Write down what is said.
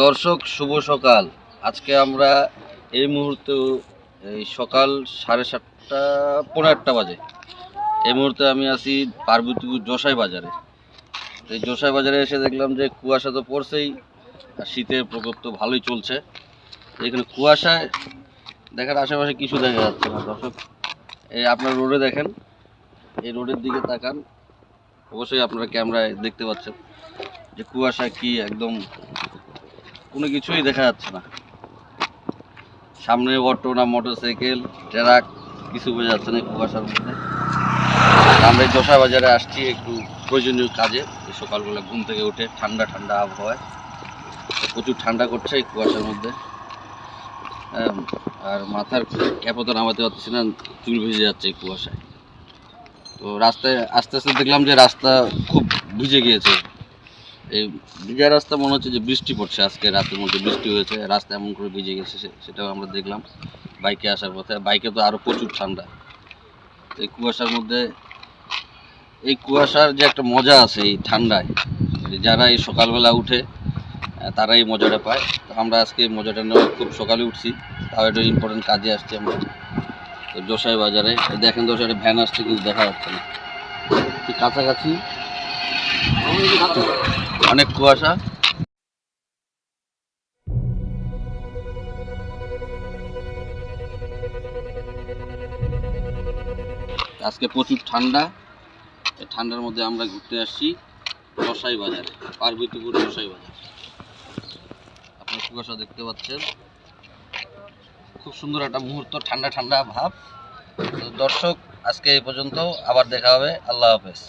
দর্শক, শুভ সকাল। আজকে আমরা এই মুহূর্তে, এই সকাল সাড়ে সাতটা পনেরো আটটা বাজে। এই মুহূর্তে আমি আছি পার্বতীপুর জসাই বাজারে। এই জসাই বাজারে এসে দেখলাম যে কুয়াশা তো পড়ছেই, আর শীতের প্রকোপ তো ভালোই চলছে। এখানে কুয়াশায় দেখার আশেপাশে কিছু দেখা যাচ্ছে না। দর্শক, এই আপনার রোডে দেখেন, এই রোডের দিকে তাকান। অবশ্যই আপনারা ক্যামেরায় দেখতে পাচ্ছেন যে কুয়াশা কি একদম কোনো কিছুই দেখা যাচ্ছে না। সামনে অটো না মোটর সাইকেল ট্রাক, কিছু বোঝা যাচ্ছে না কুয়াশার মধ্যে। আমরা দশা বাজারে আসছি একটু প্রয়োজনীয় কাজে। সকালবেলা ঘুম থেকে উঠে ঠান্ডা ঠান্ডা আবহাওয়ায়। প্রচুর ঠান্ডা করছে এই কুয়াশার মধ্যে। আর মাথার ক্যাপও তো নামাতে না, চুল ভিজে যাচ্ছে এই কুয়াশায়। তো রাস্তায় আস্তে আস্তে দেখলাম যে রাস্তা খুব ভিজে গিয়েছে। এই ভিজা রাস্তা মনে হচ্ছে যে বৃষ্টি পড়ছে আজকে রাতের মধ্যে বৃষ্টি হয়েছে, রাস্তা এমন করে ভিজে গেছে সেটাও আমরা দেখলাম বাইকে আসার পথে। বাইকে তো আরও প্রচুর ঠান্ডা। এই কুয়াশার মধ্যে, এই কুয়াশার যে একটা মজা আছে এই ঠান্ডায় যারা এই সকালবেলা উঠে তারা এই মজাটা পায়। তো আমরা আজকে মজাটা নেওয়া খুব সকালে উঠছি, তাও একটা ইম্পর্টেন্ট কাজে আসছি আমরা। তো জোসাই বাজারে দেখেন তো একটা ভ্যান আসছে কিন্তু দেখা যাচ্ছে না। কাছাকাছি। অনেক কুয়াশা। আজকে প্রচুর ঠান্ডা। ঠান্ডার মধ্যে আমরা ঘুরতে আসছি রসাই বাজারে, পার্বতীপুর রসাই বাজার। আপনার কুয়াশা দেখতে পাচ্ছেন। খুব সুন্দর একটা মুহূর্ত, ঠান্ডা ঠান্ডা ভাব। দর্শক, আজকে এই পর্যন্ত আবার দেখা হবে। আল্লাহ হাফেজ।